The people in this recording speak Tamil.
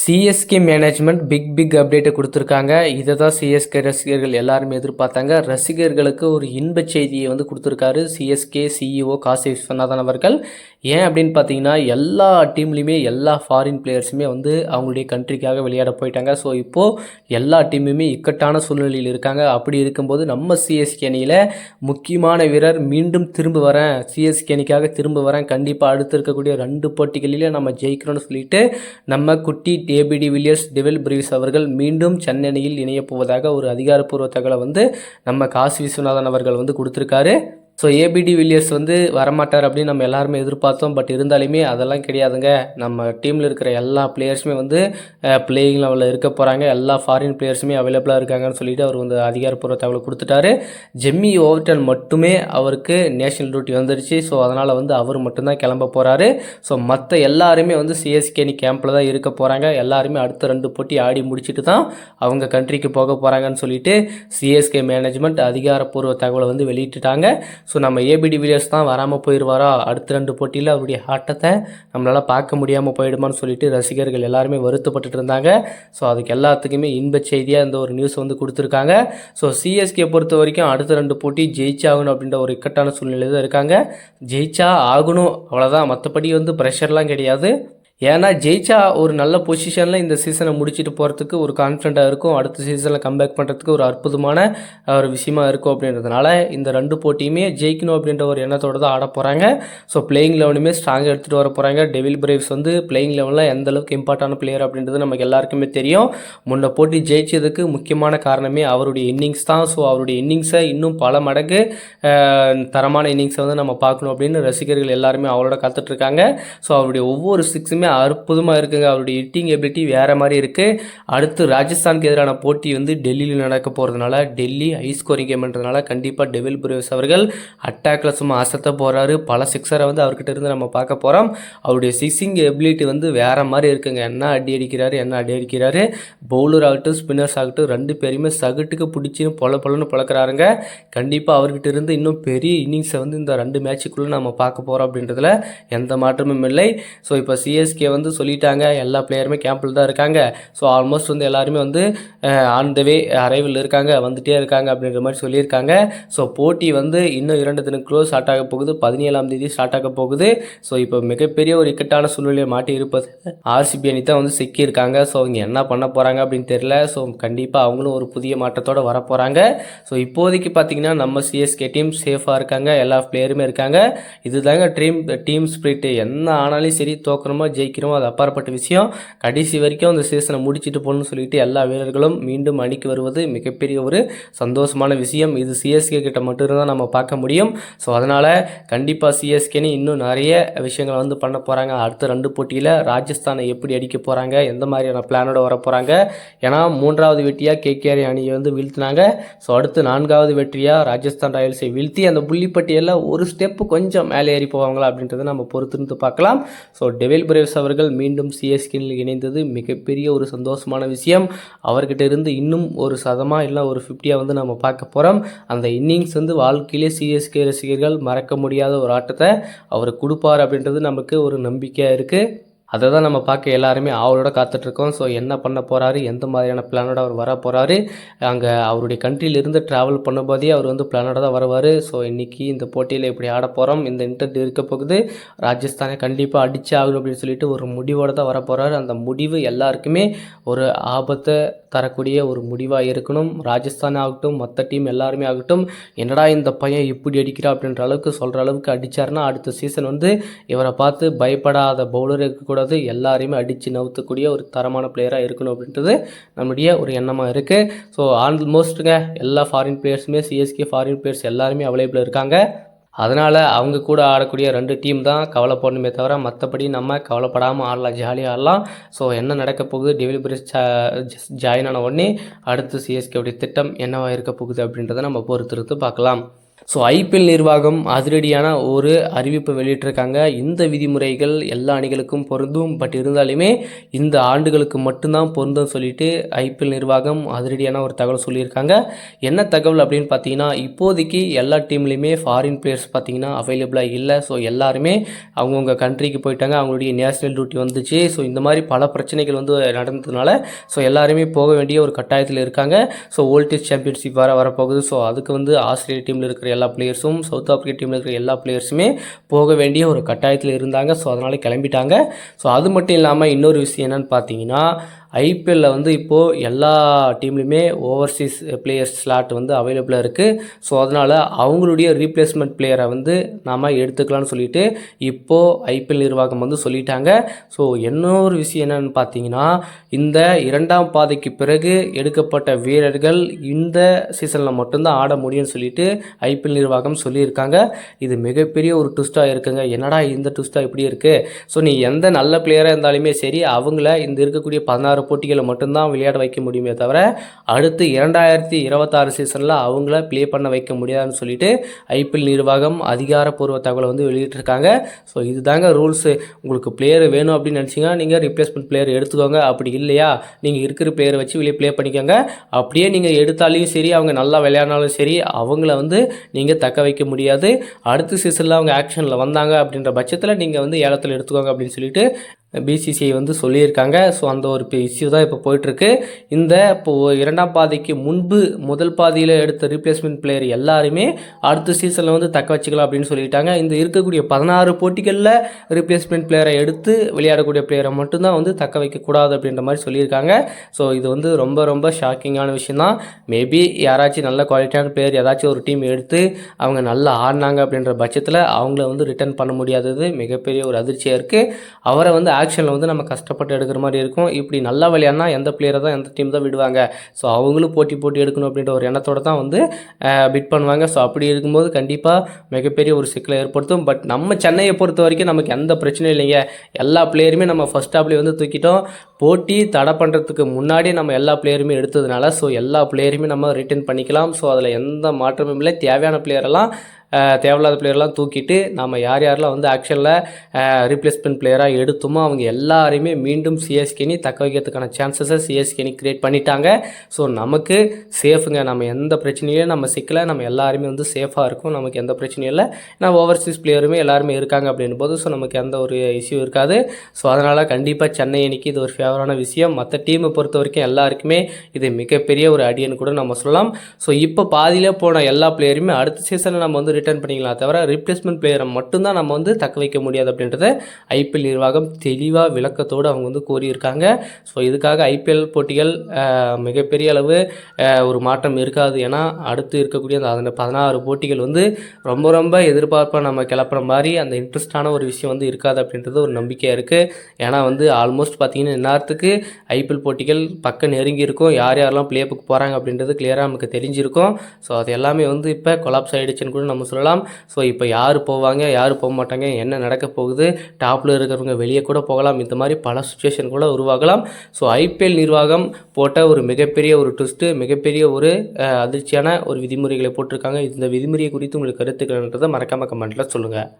சிஎஸ்கே மேனேஜ்மெண்ட் பிக் பிக் அப்டேட்டை கொடுத்துருக்காங்க. இதை தான் சிஎஸ்கே ரசிகர்கள் எல்லாருமே எதிர்பார்த்தாங்க. ரசிகர்களுக்கு ஒரு இன்பச் செய்தியை வந்து கொடுத்துருக்காரு சிஎஸ்கே சிஇஓ காசி விஸ்வநாதன் அவர்கள். ஏன் அப்படின்னு பார்த்தீங்கன்னா எல்லா டீம்லேயுமே எல்லா ஃபாரின் பிளேயர்ஸுமே வந்து அவங்களுடைய கண்ட்ரிக்காக விளையாட போயிட்டாங்க. ஸோ இப்போது எல்லா டீமுமே இக்கட்டான சூழ்நிலையில் இருக்காங்க. அப்படி இருக்கும்போது நம்ம சிஎஸ்கே அணியில் முக்கியமான வீரர் மீண்டும் திரும்ப வரேன். சிஎஸ்கே அணிக்காக திரும்ப வரேன். கண்டிப்பாக அடுத்து இருக்கக்கூடிய ரெண்டு போட்டிகளிலே நம்ம ஜெயிக்கிறோம்னு சொல்லிட்டு நம்ம குட்டி ஏபிடி வில்லியர்ஸ் டிவில் பிரிவிஸ் அவர்கள் மீண்டும் சென்னையில் இணையப் போவதாக ஒரு அதிகாரப்பூர்வ தகவலை வந்து நம்ம காசி விஸ்வநாதன் அவர்கள் வந்து கொடுத்துருக்காரு. ஸோ ஏபிடி வில்லியர்ஸ் வந்து வரமாட்டார் அப்படின்னு நம்ம எல்லாருமே எதிர்பார்த்தோம். பட் இருந்தாலுமே அதெல்லாம் கிடையாதுங்க. நம்ம டீமில் இருக்கிற எல்லா பிளேயர்ஸுமே வந்து பிளேயிங் லெவலில் இருக்க போகிறாங்க எல்லா ஃபாரின் பிளேயர்ஸுமே அவைலபிளாக இருக்காங்கன்னு சொல்லிட்டு அவர் வந்து அதிகாரப்பூர்வ தகவல் கொடுத்துட்டாரு. ஜெம்மி ஓவர்டன் மட்டுமே அவருக்கு நேஷனல் டியூட்டி வந்துருச்சு. ஸோ அதனால் வந்து அவர் மட்டும்தான் கிளம்ப போகிறாரு ஸோ மற்ற எல்லாருமே வந்து சிஎஸ்கேனி கேம்பில் தான் இருக்க போகிறாங்க எல்லாருமே அடுத்த ரெண்டு போட்டி ஆடி முடிச்சுட்டு தான் அவங்க கண்ட்ரிக்கு போக போகிறாங்கன்னு சொல்லிட்டு சிஎஸ்கே மேனேஜ்மெண்ட் அதிகாரப்பூர்வ தகவலை வந்து வெளியிட்டுட்டாங்க. ஸோ நம்ம ஏபிடி வில்லியர்ஸ் தான் வராமல் போயிடுவாரா அடுத்த ரெண்டு போட்டியில் அவருடைய ஆட்டத்தை நம்மளால் பார்க்க முடியாமல் போயிடுமான்னு சொல்லிட்டு ரசிகர்கள் எல்லாருமே வருத்தப்பட்டுட்டு இருந்தாங்க. ஸோ அதுக்கு எல்லாத்துக்குமே இன்பச் செய்தியாக இந்த ஒரு நியூஸ் வந்து கொடுத்துருக்காங்க. ஸோ சிஎஸ்கே பொறுத்த வரைக்கும் அடுத்த ரெண்டு போட்டி ஜெயிச்சாகணும் அப்படின்ற ஒரு இக்கட்டான சூழ்நிலையில் தான் இருக்காங்க. ஜெயிச்சா ஆகணும் அவ்வளோதான் மற்றபடி வந்து ப்ரெஷர்லாம் கிடையாது. ஏன்னா ஜெயிச்சா ஒரு நல்ல பொசிஷனில் இந்த சீசனை முடிச்சுட்டு போகிறதுக்கு ஒரு கான்ஃபிடண்ட்டாக இருக்கும். அடுத்த சீசனில் கம்பேக் பண்ணுறதுக்கு ஒரு அற்புதமான ஒரு விஷயமா இருக்கும் அப்படின்றதுனால இந்த ரெண்டு போட்டியுமே ஜெயிக்கணும் அப்படின்ற ஒரு எண்ணத்தோடு தான் ஆட போகிறாங்க ஸோ பிளேயிங் லெவனுமே ஸ்ட்ராங்காக எடுத்துகிட்டு வர போகிறாங்க டெவில் பிரேவ்ஸ் வந்து பிளேயிங் லெவலில் எந்த அளவுக்கு இம்பார்ட்டான பிளேயர் அப்படின்றது நமக்கு எல்லாருக்குமே தெரியும். முன்ன போட்டி ஜெயிச்சதுக்கு முக்கியமான காரணமே அவருடைய இன்னிங்ஸ் தான். ஸோ அவருடைய இன்னிங்ஸை இன்னும் பல மடங்கு தரமான இன்னிங்ஸை வந்து நம்ம பார்க்கணும் அப்படின்னு ரசிகர்கள் எல்லாருமே அவரோட காத்துட்ருக்காங்க ஸோ அவருடைய ஒவ்வொரு சிக்ஸுமே அற்புதமாக இருக்குங்க. அவருடைய ஹிட்டிங் எபிலிட்டி வேறு மாதிரி இருக்குது அடுத்து ராஜஸ்தானுக்கு எதிரான போட்டி வந்து டெல்லியில் நடக்க போகிறதுனால டெல்லி ஹை ஸ்கோரிங் கேம்ன்றதுனால கண்டிப்பாக டெவில் புரேவ்ஸ் அவர்கள் அட்டாக்ல சும்மா அசத்த போகிறாரு பல சிக்ஸரை வந்து அவர்கிட்ட இருந்து நம்ம பார்க்க போகிறோம் அவருடைய சிக்ஸிங் எபிலிட்டி வந்து வேறு மாதிரி இருக்குங்க. என்ன அடி அடிக்கிறாரு என்ன அடி அடிக்கிறாரு. பவுலர் ஆகட்டும் ஸ்பின்னர்ஸ் ஆகட்டும் ரெண்டு பேருமே சகட்டுக்கு பிடிச்சின்னு பொல பொலன்னு பழக்கிறாருங்க. கண்டிப்பாக அவர்கிட்ட இருந்து இன்னும் பெரிய இன்னிங்ஸை வந்து இந்த ரெண்டு மேட்சுக்குள்ளே நம்ம பார்க்க போகிறோம் அப்படின்றதுல எந்த மாற்றமும் இல்லை. ஸோ இப்போ சிஎஸ்கே வந்து சொல்லிட்டாங்க. எல்லா பிளேயருமே கேம்பில் தான் இருக்காங்க. ஸோ ஆல்மோஸ்ட் வந்து எல்லாருமே வந்து ஆன் த வே அரைவில் இருக்காங்க வந்துட்டே இருக்காங்க அப்படின்ற மாதிரி சொல்லியிருக்காங்க. ஸோ போட்டி வந்து இன்னும் இரண்டு தினக்குள்ள ஸ்டார்ட் ஆக போகுது. பதினேழாம் தேதி ஸ்டார்ட் ஆக போகுது. ஸோ இப்போ மிகப்பெரிய ஒரு இக்கட்டான சூழ்நிலையை மாட்டி இருப்பது ஆர்சிபி அணி தான் வந்து சிக்கியிருக்காங்க. ஸோ அவங்க என்ன பண்ண போகிறாங்க அப்படின்னு தெரியல. ஸோ கண்டிப்பாக அவங்களும் ஒரு புதிய மாற்றத்தோடு வர போகிறாங்க ஸோ இப்போதைக்கு பார்த்தீங்கன்னா நம்ம சிஎஸ்கே டீம் சேஃபாக இருக்காங்க. எல்லா பிளேயருமே இருக்காங்க. இதுதாங்க ட்ரீம் டீம் ஸ்பிரிட் என்ன ஆனாலும் சரி தோக்கணுமோ ஜெயிக்கிறோம் அது அப்பாற்பட்ட விஷயம். கடைசி வரைக்கும் அந்த சீசனை முடிச்சிட்டு போகணும்னு சொல்லிட்டு எல்லா வீரர்களும் மீண்டும் அணிக்கு வருவது மிகப்பெரிய ஒரு சந்தோஷமான விஷயம். இது சிஎஸ்கே கிட்ட மட்டும்தான் நம்ம பார்க்க முடியும். ஸோ அதனால் கண்டிப்பாக சிஎஸ்கேன்னு இன்னும் நிறைய விஷயங்களை வந்து பண்ண போகிறாங்க அடுத்த ரெண்டு போட்டியில் ராஜஸ்தானை எப்படி அடிக்க போகிறாங்க எந்த மாதிரியான பிளானோட வர போகிறாங்க ஏன்னா மூன்றாவது வெற்றியாக கேகேஆர் அணியை வந்து வீழ்த்தினாங்க. ஸோ அடுத்து நான்காவது வெற்றியாக ராஜஸ்தான் ராயல்ஸை வீழ்த்தி அந்த புள்ளிப்பட்டியெல்லாம் ஒரு ஸ்டெப்பு கொஞ்சம் மேலே ஏறி போவாங்களா அப்படின்றத நம்ம பொறுத்திருந்து பார்க்கலாம். ஸோ டெவில் பிரேவ்ஸ் அவர்கள் மீண்டும் சிஎஸ்கேனில் இணைந்தது மிகப்பெரிய ஒரு சந்தோஷமான விஷயம். அவர்கிட்ட இருந்து இன்னும் ஒரு சதமாக இல்லை ஒரு ஃபிஃப்டியாக வந்து நம்ம பார்க்க போகிறோம் அந்த இன்னிங்ஸ் வந்து வாழ்க்கையிலே சிஎஸ்கே ரசிகர்கள் மறக்க முடியாத ஒரு ஆட்டத்தை அவர் கொடுப்பார் அப்படின்றது நமக்கு ஒரு நம்பிக்கையாக இருக்குது அதை தான் நம்ம பார்க்க எல்லாருமே அவரோட காத்துட்ருக்கோம். ஸோ என்ன பண்ண போகிறாரு எந்த மாதிரியான பிளானோட அவர் வர போகிறாரு அங்கே அவருடைய கண்ட்ரியிலிருந்து ட்ராவல் பண்ணும்போதே அவர் வந்து பிளானோட தான் வருவார். ஸோ இன்றைக்கி இந்த போட்டியில் இப்படி ஆட போகிறோம் இந்த இன்டர்வியூ இருக்க போகுது. ராஜஸ்தானை கண்டிப்பாக அடிச்சு ஆகணும் அப்படின்னு சொல்லிட்டு ஒரு முடிவோடு தான் வர போகிறாரு அந்த முடிவு எல்லாருக்குமே ஒரு ஆபத்தை தரக்கூடிய ஒரு முடிவாக இருக்கணும். ராஜஸ்தான் ஆகட்டும் மற்ற டீம் எல்லாருமே ஆகட்டும். என்னடா இந்த பையன் இப்படி அடிக்கிறா அப்படின்ற அளவுக்கு சொல்கிற அளவுக்கு அடித்தார்னா அடுத்த சீசன் வந்து இவரை பார்த்து பயப்படாத பவுலர் இருக்கக்கூடாது எல்லாரையுமே அடித்து நவுத்தக்கூடிய ஒரு தரமான பிளேயராக இருக்கணும் அப்படின்றது நம்முடைய ஒரு எண்ணமாக இருக்குது ஸோ ஆல்மோஸ்ட்டுங்க எல்லா ஃபாரின் பிளேயர்ஸுமே சிஎஸ்கே ஃபாரின் பிளேயர்ஸ் எல்லாருமே அவைலபிள் இருக்காங்க. அதனால் அவங்க கூட ஆடக்கூடிய ரெண்டு டீம் தான் கவலைப்படணுமே தவிர மற்றபடி நம்ம கவலைப்படாமல் ஆடலாம் ஜாலியாக ஆடலாம். ஸோ என்ன நடக்க போகுது? டெவலப்பர்ஸ் ஜாயின் ஆன உடனே அடுத்து சிஎஸ்கேவுடைய திட்டம் என்னவா இருக்க போகுது அப்படின்றத நம்ம பொறுத்திருந்து பார்க்கலாம். ஸோ ஐபிஎல் நிர்வாகம் அதிரடியான ஒரு அறிவிப்பை வெளியிட்டிருக்காங்க. இந்த விதிமுறைகள் எல்லா அணிகளுக்கும் பொருந்தும். பட் இருந்தாலுமே இந்த ஆண்டுகளுக்கு மட்டும்தான் பொருந்தும் சொல்லிட்டு ஐபிஎல் நிர்வாகம் அதிரடியான ஒரு தகவல் சொல்லியிருக்காங்க. என்ன தகவல் அப்படின்னு பார்த்தீங்கன்னா இப்போதைக்கு எல்லா டீம்லேயுமே ஃபாரின் பிளேயர்ஸ் பார்த்தீங்கன்னா அவைலபிளாக இல்லை. ஸோ எல்லாருமே அவங்கவுங்க கண்ட்ரிக்கு போயிட்டாங்க. அவங்களுடைய நேஷனல் டியூட்டி வந்துச்சு. ஸோ இந்த மாதிரி பல பிரச்சனைகள் வந்து நடந்ததுனால ஸோ எல்லாருமே போக வேண்டிய ஒரு கட்டாயத்தில் இருக்காங்க. ஸோ ஓல்டேஜ் சாம்பியன்ஷிப் வர வரப்போகுது. ஸோ அதுக்கு வந்து ஆஸ்திரேலியா டீமில் இருக்கிற எல்லா பிளேயர்ஸும் சவுத் ஆப்பிரிக்கா டீமில் இருக்கிற எல்லா பிளேயர்ஸுமே போக வேண்டிய ஒரு கட்டாயத்தில் இருந்தாங்க. ஸோ அதனால் கிளம்பிட்டாங்க. ஸோ அது மட்டும் இல்லாமல் இன்னொரு விஷயம் என்னென்னு பார்த்தீங்கன்னா ஐபிஎல்ல வந்து இப்போது எல்லா டீம்லேயுமே ஓவர்சீஸ் பிளேயர்ஸ் ஸ்லாட் வந்து அவைலபிளாக இருக்குது ஸோ அதனால் அவங்களுடைய ரீப்ளேஸ்மெண்ட் பிளேயரை வந்து நாம் எடுத்துக்கலாம்னு சொல்லிட்டு இப்போது ஐபிஎல் நிர்வாகம் வந்து சொல்லிட்டாங்க. ஸோ இன்னொரு விஷயம் என்னென்னு பார்த்தீங்கன்னா இந்த இரண்டாம் பாதைக்கு பிறகு எடுக்கப்பட்ட வீரர்கள் இந்த சீசனில் மட்டும்தான் ஆட முடியும்னு சொல்லிட்டு ஐபிஎல் நிர்வாகம் சொல்லியிருக்காங்க. இது மிகப்பெரிய ஒரு ட்விஸ்ட்டாக இருக்குங்க. என்னடா இந்த ட்விஸ்ட்டாக இப்படி இருக்குது ஸோ நீ எந்த நல்ல பிளேயராக இருந்தாலுமே சரி அவங்கள இந்த இருக்கக்கூடிய பதினாறு போட்டிகளை மட்டும்தான் விளையாட வைக்க முடியுமே தவிர அடுத்து இரண்டாயிரத்தி இருபத்தாறு சீசனில் அவங்கள ப்ளே பண்ண வைக்க முடியாதுன்னு சொல்லிட்டு ஐபிஎல் நிர்வாகம் அதிகாரப்பூர்வ தகவலை வந்து வெளியிட்டிருக்காங்க. ஸோ இதுதாங்க ரூல்ஸு உங்களுக்கு பிளேயர் வேணும் அப்படின்னு நினச்சிங்கன்னா நீங்கள் ரிப்ளேஸ்மெண்ட் பிளேயர் எடுத்துக்கோங்க. அப்படி இல்லையா? நீங்கள் இருக்கிற பிளேயரை வச்சு வெளியே ப்ளே பண்ணிக்கோங்க. அப்படியே நீங்கள் எடுத்தாலையும் சரி அவங்க நல்லா விளையாடினாலும் சரி அவங்கள வந்து நீங்கள் தக்க வைக்க முடியாது. அடுத்த சீசனில் அவங்க ஆக்ஷனில் வந்தாங்க அப்படின்ற பட்சத்தில் நீங்கள் வந்து ஏலத்தில் எடுத்துக்கோங்க அப்படின்னு சொல்லிட்டு பிசிசிஐ வந்து சொல்லியிருக்காங்க. ஸோ அந்த ஒரு இஷ்யூ தான் இப்போ போயிட்டுருக்கு. இந்த இப்போ இரண்டாம் பாதைக்கு முன்பு முதல் பாதியில் எடுத்த ரீப்ளேஸ்மெண்ட் பிளேயர் எல்லாருமே அடுத்த சீசனில் வந்து தக்க வச்சுக்கலாம் அப்படின்னு சொல்லிட்டாங்க. இந்த இருக்கக்கூடிய பதினாறு போட்டிகளில் ரீப்ளேஸ்மெண்ட் பிளேயரை எடுத்து விளையாடக்கூடிய பிளேயரை மட்டும்தான் வந்து தக்க வைக்கக்கூடாது அப்படின்ற மாதிரி சொல்லியிருக்காங்க. ஸோ இது வந்து ரொம்ப ரொம்ப ஷாக்கிங்கான விஷயம் தான் மேபி யாராச்சும் நல்ல குவாலிட்டியான பிளேயர் ஏதாச்சும் ஒரு டீம் எடுத்து அவங்க நல்லா ஆடினாங்க அப்படின்ற பட்சத்தில் அவங்கள வந்து ரிட்டர்ன் பண்ண முடியாதது மிகப்பெரிய ஒரு அதிர்ச்சியாக இருக்குது அவரை வந்து ஆக்ஷனில் வந்து நம்ம கஷ்டப்பட்டு எடுக்கிற மாதிரி இருக்கும். இப்படி நல்லா விளையாடினா எந்த பிளேயரை தான் எந்த டீம் தான் விடுவாங்க? ஸோ அவங்களும் போட்டி போட்டி எடுக்கணும் அப்படின்ற ஒரு எண்ணத்தோடு தான் வந்து பிட் பண்ணுவாங்க. ஸோ அப்படி இருக்கும்போது கண்டிப்பாக மிகப்பெரிய ஒரு சிக்கலை ஏற்படுத்தும். பட் நம்ம சென்னையை பொறுத்த வரைக்கும் நமக்கு எந்த பிரச்சனையும் இல்லைங்க. எல்லா பிளேயருமே நம்ம ஃபஸ்ட் ஹாப்லேயே வந்து தூக்கிட்டோம். போட்டி தடை பண்ணுறதுக்கு முன்னாடி நம்ம எல்லா பிளேயருமே எடுத்ததுனால ஸோ எல்லா பிளேயருமே நம்ம ரிட்டர்ன் பண்ணிக்கலாம். ஸோ அதில் எந்த மாற்றமும் இல்லை. தேவையான பிளேயரெல்லாம் தேவையில்லாத பிளேயர்லாம் தூக்கிட்டு நம்ம யார் யாரெல்லாம் வந்து ஆக்ஷனில் ரீப்ளேஸ்மெண்ட் பிளேயராக எடுத்தோமோ அவங்க எல்லாரையுமே மீண்டும் சிஎஸ்கேனி தக்க வைக்கிறதுக்கான சான்சஸை சிஎஸ்கேனி கிரியேட் பண்ணிட்டாங்க. ஸோ நமக்கு சேஃபுங்க நம்ம எந்த பிரச்சனையும் நம்ம சிக்கலை நம்ம எல்லாருமே வந்து சேஃபாக இருக்கும். நமக்கு எந்த பிரச்சனையும் இல்லை. ஏன்னா ஓவர்சீஸ் பிளேயருமே எல்லாருமே இருக்காங்க அப்படின்னும் போது ஸோ நமக்கு எந்த ஒரு இஷ்யூ இருக்காது. ஸோ அதனால் கண்டிப்பாக சென்னை அணிக்கு இது ஒரு ஃபேவரான விஷயம். மற்ற டீமை பொறுத்த வரைக்கும் எல்லாருக்குமே இது மிகப்பெரிய ஒரு அடியன்னு கூட நம்ம சொல்லலாம். ஸோ இப்போ பாதியில் போன எல்லா பிளேயருமே அடுத்த சீசனில் நம்ம வந்து ரிட்டர்ன் பண்ணிக்கலாம். தவிர ரிப்ளேஸ்மெண்ட் பிளேயரை மட்டும்தான் நம்ம வந்து தக்க வைக்க முடியாது அப்படின்றத ஐபிஎல் நிர்வாகம் தெளிவாக விளக்கத்தோடு அவங்க வந்து கூறியிருக்காங்க. ஸோ இதுக்காக ஐபிஎல் போட்டிகள் மிகப்பெரிய அளவு ஒரு மாற்றம் இருக்காது. ஏன்னா அடுத்து இருக்கக்கூடிய அந்த அதன் பதினாறு போட்டிகள் வந்து ரொம்ப ரொம்ப எதிர்பார்ப்பாக நம்ம கிளப்புற மாதிரி அந்த இன்ட்ரெஸ்டான ஒரு விஷயம் வந்து இருக்காது அப்படின்றது ஒரு நம்பிக்கையாக இருக்குது ஏன்னா வந்து ஆல்மோஸ்ட் பார்த்தீங்கன்னா நேரத்துக்கு ஐபிஎல் போட்டிகள் பக்கம் நெருங்கி இருக்கும் யார் யாரெல்லாம் பிளேப்புக்கு போகிறாங்க அப்படின்றது கிளியராக நமக்கு தெரிஞ்சிருக்கும். ஸோ அது எல்லாமே வந்து இப்போ கொலாப்ஸ் ஆகிடுச்சுன்னு கூட நம்ம சொல்லலாம். ஸோ இப்போ யார் போவாங்க யார் போக மாட்டாங்க என்ன நடக்க போகுது டாப்பில் இருக்கிறவங்க வெளியே கூட போகலாம். இந்த மாதிரி பல சுச்சுவேஷன் கூட உருவாகலாம். ஸோ ஐபிஎல் நிர்வாகம் போட்ட ஒரு மிகப்பெரிய ஒரு ட்விஸ்ட்டு மிகப்பெரிய ஒரு அதிர்ச்சியான ஒரு விதிமுறைகளை போட்டிருக்காங்க. இந்த விதிமுறையை குறித்து உங்களுக்கு கருத்துக்கள்ன்றதை மறக்காமல் கமெண்ட்டில் சொல்லுங்கள்